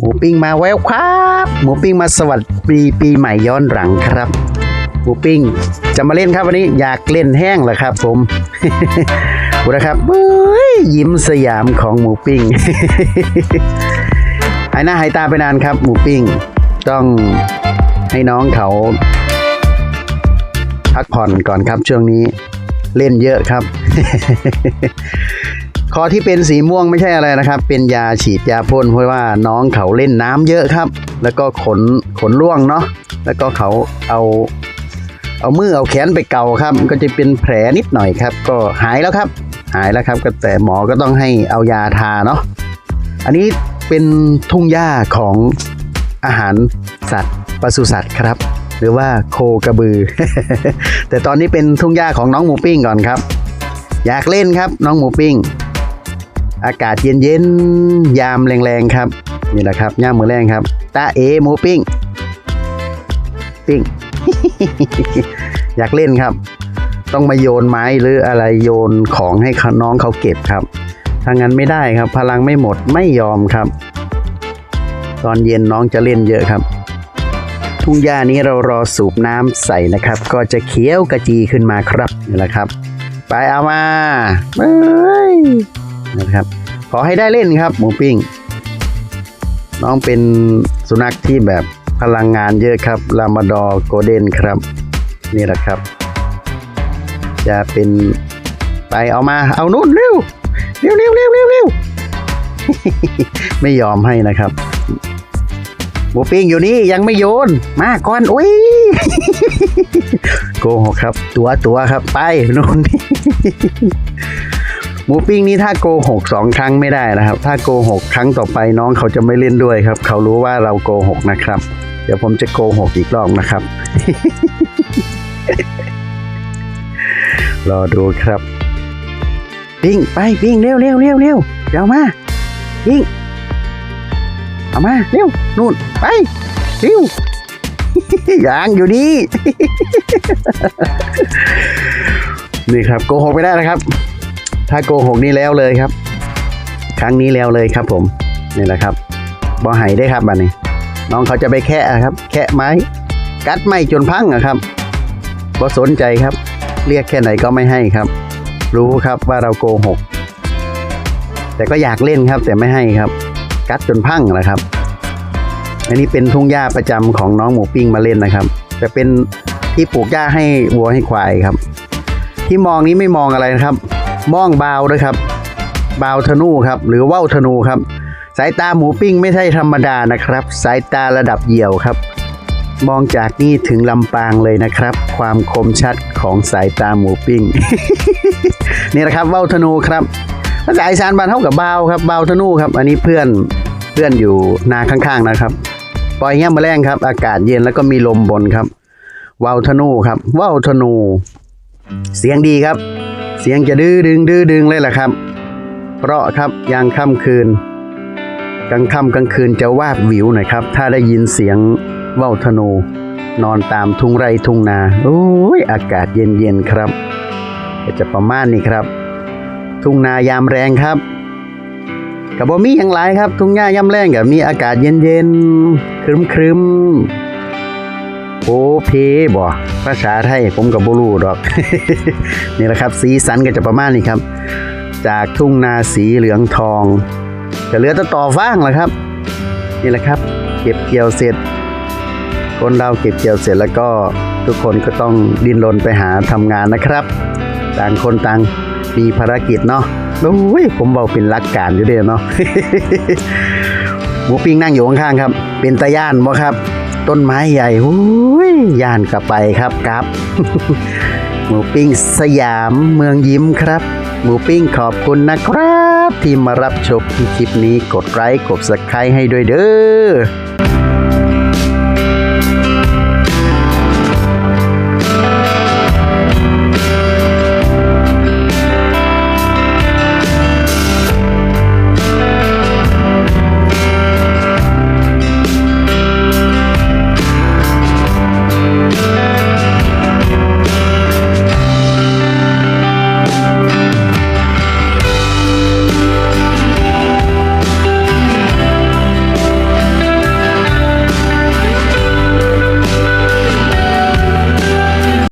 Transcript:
หมูปิ้งมาแววครับ หมูปิ้งมาสวัสดีปีใหม่ย้อนหลังครับ หมูปิ้งจะมาเล่นครับวันนี้อยากเล่นแห้งเหรอครับ ผมดูนะครับยิ้มสยามของหมูปิ้งหายหน้าหายตาไปนานครับ หมูปิ้งต้องให้น้องเขาพักผ่อนก่อนครับช่วงนี้เล่นเยอะครับ คอที่เป็นสีม่วงไม่ใช่อะไรนะครับ เป็นยาฉีดยาพ่นเพราะว่าน้องเขาเล่นน้ำเยอะครับ แล้วก็ขนขนร่วงเนาะแล้วก็เขาเอาเอามือเอาแขนไปเกาครับ ก็จะเป็นแผลนิดหน่อยครับ ก็หายแล้วครับ หายแล้วครับก็แต่หมอก็ต้องให้เอายาทาเนาะอันนี้เป็นทุ่งหญ้าของอาหารสัตว์ปศุสัตว์ครับ หรือว่าโคกระบือ แต่ตอนนี้เป็นทุ่งหญ้าของน้องหมูปิ้งก่อนครับ อยากเล่นครับน้องหมูปิ้ง อากาศเย็นๆยามแรงๆครับนี่แหละครับย่ามมือแรงครับตาเอหมูปิ้งปิ้งอยากเล่นครับ ต้องมาโยนไม้หรืออะไรโยนของให้น้องเขาเก็บครับถ้างั้นไม่ได้ครับ พลังไม่หมดไม่ยอมครับ ตอนเย็นน้องจะเล่นเยอะครับ ทุ่งหญ้านี้เรารอสูบน้ำใส่นะครับ ก็จะเขียวกระจีขึ้นมาครับนี่แหละครับ ไปเอามาเอ้ย นะครับ ขอให้ได้เล่นครับ หมูปิ้ง น้องเป็นสุนัขที่แบบพลังงานเยอะครับลามาดอโกเดนครับ นี่แหละครับ จะเป็นไปเอามาเอานู่นเร็วเร็วเร็วเร็วเร็วเร็วไม่ยอมให้นะครับหมูปิ้งอยู่นี่ยังไม่โยน มาก่อนอุ้ยโกหกครับ ตัวตัวครับไปนู่น หมูปิ้งนี่ถ้าโกหกสองครั้งไม่ได้นะครับ ถ้าโกหกครั้งต่อไปน้องเขาจะไม่เล่นด้วยครับ เขารู้ว่าเราโกหกนะครับ เดี๋ยวผมจะโกหกอีกรอบนะครับ รอดูครับ ปิ้งไปปิ้งเร็วเร็วเร็วเร็วเดี๋ยวมาปิ้งเอามาเร็วนู่นไปเร็วยางอยู่นี่นี่ครับโกหกไม่ได้นะครับ ถ้าโกหกนี่แล้วเลยครับ ครั้งนี้แล้วเลยครับ ผมนี่แหละครับบอไห้ได้ครับบัดนี้ น้องเขาจะไปแค่ครับ แค่ไม้ กัดไม่จนพังอะครับบ่สนใจครับ เรียกแค่ไหนก็ไม่ให้ครับ รู้ครับว่าเราโกหก แต่ก็อยากเล่นครับ แต่ไม่ให้ครับ กัดจนพังนะครับอันนี้เป็นทุ่งหญ้าประจำของน้องหมูปิ้งมาเล่นนะครับ จะเป็นที่ปลูกหญ้าให้วัวให้ควายครับ ที่มองนี้ไม่มองอะไรนะครับ มองบาวด้วยครับบาวธนูครับ หรือว่าวธนูครับ สายตาหมูปิ้งไม่ใช่ธรรมดานะครับ สายตาระดับเหยี่ยวครับ มองจากนี่ถึงลำปางเลยนะครับ ความคมชัดของสายตาหมูปิ้ง นี่แหละครับว่าวธนูครับภาษาอีสานบ้านเท่ากับเบาครับเบาธนูครับ อันนี้เพื่อนเพื่อนอยู่นาข้างๆนะครับปล่อยเงี้ยมาแรงครับ อากาศเย็นแล้วก็มีลมบนครับว่าวธนูครับว่าวธนู เสียงดีครับ เสียงจะดื้อดึงดื้อดึงเลยแหละครับ เพราะครับยามค่ำคืน กลางค่ำกลางคืนจะวาบวิวหน่อยครับ ถ้าได้ยินเสียงว่าวธนูนอนตามทุ่งไร่ทุ่งนา โอ้ยอากาศเย็นๆครับ ก็จะประมาณนี้ครับ ทุ่งนายามแรงครับกับบ่มีอย่างไรครับ ทุ่งหญ้ายามแรงกับมีอากาศเย็นๆครึมๆ โอเพบ่ภาษาไทยผมกับบ่รู้ดอก นี่แหละครับ สีสันก็จะประมาณนี้ครับ จากทุ่งนาสีเหลืองทองจะเหลือแต่ต่อฟางแหละครับ นี่แหละครับ เก็บเกี่ยวเสร็จ คนเราเก็บเกี่ยวเสร็จแล้วก็ทุกคนก็ต้องดิ้นรนไปหาทำงานนะครับ ต่างคนต่างมีภารกิจเนาะโอ้ยผมเบอกเป็นรักการอยู่เดียวเนาะหมูปิ้งนั่งอยู่ข้างๆครับ เป็นตาย่านบ่ครับ ต้นไม้ใหญ่หูยย่านกลับไปครับครับ หมูปิ้งสยามเมืองยิ้มครับ หมูปิ้งขอบคุณนะครับ ที่มารับชมคลิปนี้กดไลค์กดสักไครให้ด้วยเด้อ